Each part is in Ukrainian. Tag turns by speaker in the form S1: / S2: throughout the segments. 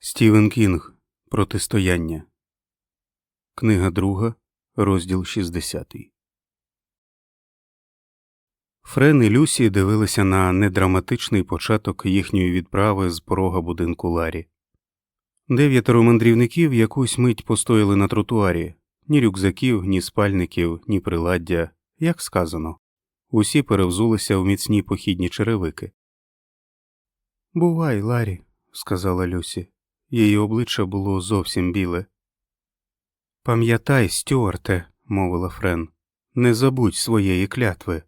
S1: Стівен Кінг Протистояння. Книга друга, розділ 60. Френ і Люсі дивилися на недраматичний початок їхньої відправи з порога будинку Ларі. Дев'ятеро мандрівників якусь мить постояли на тротуарі ні рюкзаків, ні спальників, ні приладдя, як сказано. Усі перевзулися в міцні похідні черевики. Бувай, Ларі, сказала Люсі. Її обличчя було зовсім біле. Пам'ятай, Стюарте, мовила Френ, не забудь своєї клятви.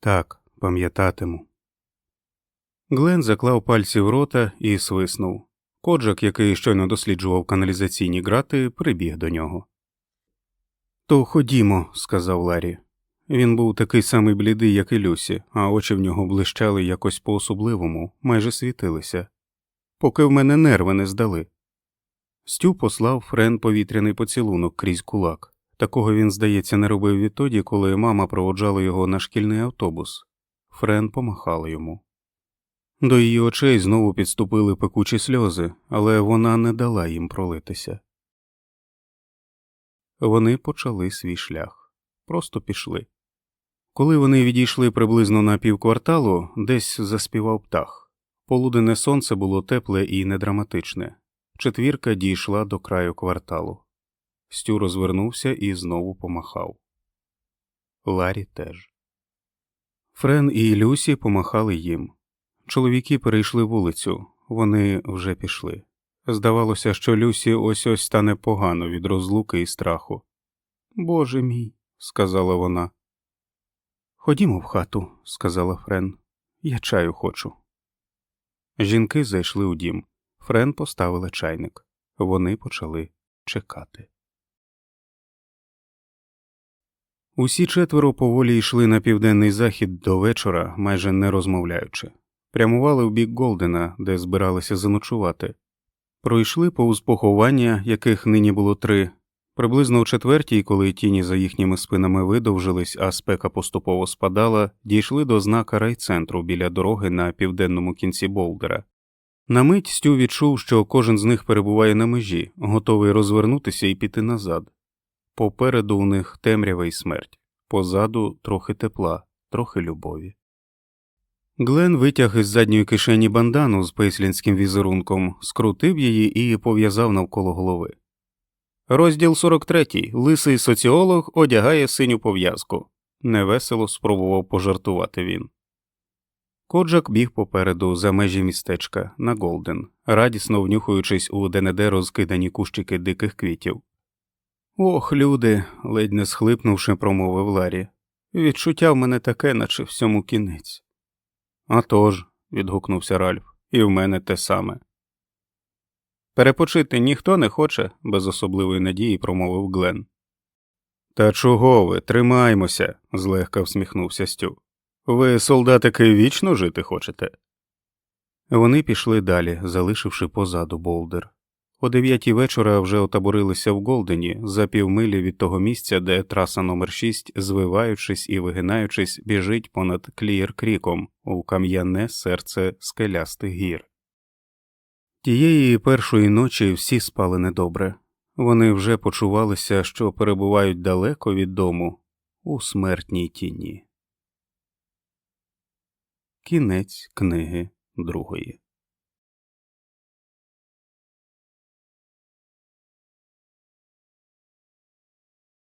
S1: Так, пам'ятатиму. Глен заклав пальці в рота і свиснув. Коджак, який щойно досліджував каналізаційні грати, прибіг до нього. То ходімо, сказав Ларі. Він був такий самий блідий, як і Люсі, а очі в нього блищали якось по особливому, майже світилися поки в мене нерви не здали. Стю послав Френ повітряний поцілунок крізь кулак. Такого він, здається, не робив відтоді, коли мама проводжала його на шкільний автобус. Френ помахала йому. До її очей знову підступили пекучі сльози, але вона не дала їм пролитися. Вони почали свій шлях, просто пішли. Коли вони відійшли приблизно на півкварталу, десь заспівав птах. Полуденне сонце було тепле і недраматичне. Четвірка дійшла до краю кварталу. Стю розвернувся і знову помахав. Ларі теж. Френ і Люсі помахали їм. Чоловіки перейшли вулицю, вони вже пішли. Здавалося, що Люсі ось ось стане погано від розлуки і страху. Боже мій, сказала вона. Ходімо в хату, сказала Френ. Я чаю хочу. Жінки зайшли у дім. Френ поставила чайник. Вони почали чекати. Усі четверо поволі йшли на південний захід до вечора, майже не розмовляючи, прямували в бік Голдена, де збиралися заночувати, пройшли повз поховання, яких нині було три, Приблизно о четвертій, коли тіні за їхніми спинами видовжились, а спека поступово спадала, дійшли до знака райцентру біля дороги на південному кінці Болдера. На мить Стю відчув, що кожен з них перебуває на межі, готовий розвернутися і піти назад. Попереду у них темрява й смерть, позаду трохи тепла, трохи любові. Глен витяг із задньої кишені бандану з пейслінським візерунком, скрутив її і пов'язав навколо голови. Розділ 43. Лисий соціолог одягає синю пов'язку. Невесело спробував пожартувати він. Коджак біг попереду за межі містечка на Голден, радісно внюхуючись у денеде розкидані кущики диких квітів. Ох, люди, ледь не схлипнувши, промовив Ларі. Відчуття в мене таке, наче всьому кінець. «А тож», – відгукнувся Ральф, і в мене те саме. Перепочити ніхто не хоче, без особливої надії промовив Глен. Та чого ви, тримаймося, злегка всміхнувся Стю. Ви, солдатики, вічно жити хочете? Вони пішли далі, залишивши позаду Болдер. О дев'ятій вечора вже отаборилися в Голдені за півмилі від того місця, де траса номер 6 звиваючись і вигинаючись, біжить понад Клієр Кріком у кам'яне серце скелястих гір. Тієї першої ночі всі спали недобре, вони вже почувалися, що перебувають далеко від дому у смертній тіні. Кінець книги другої.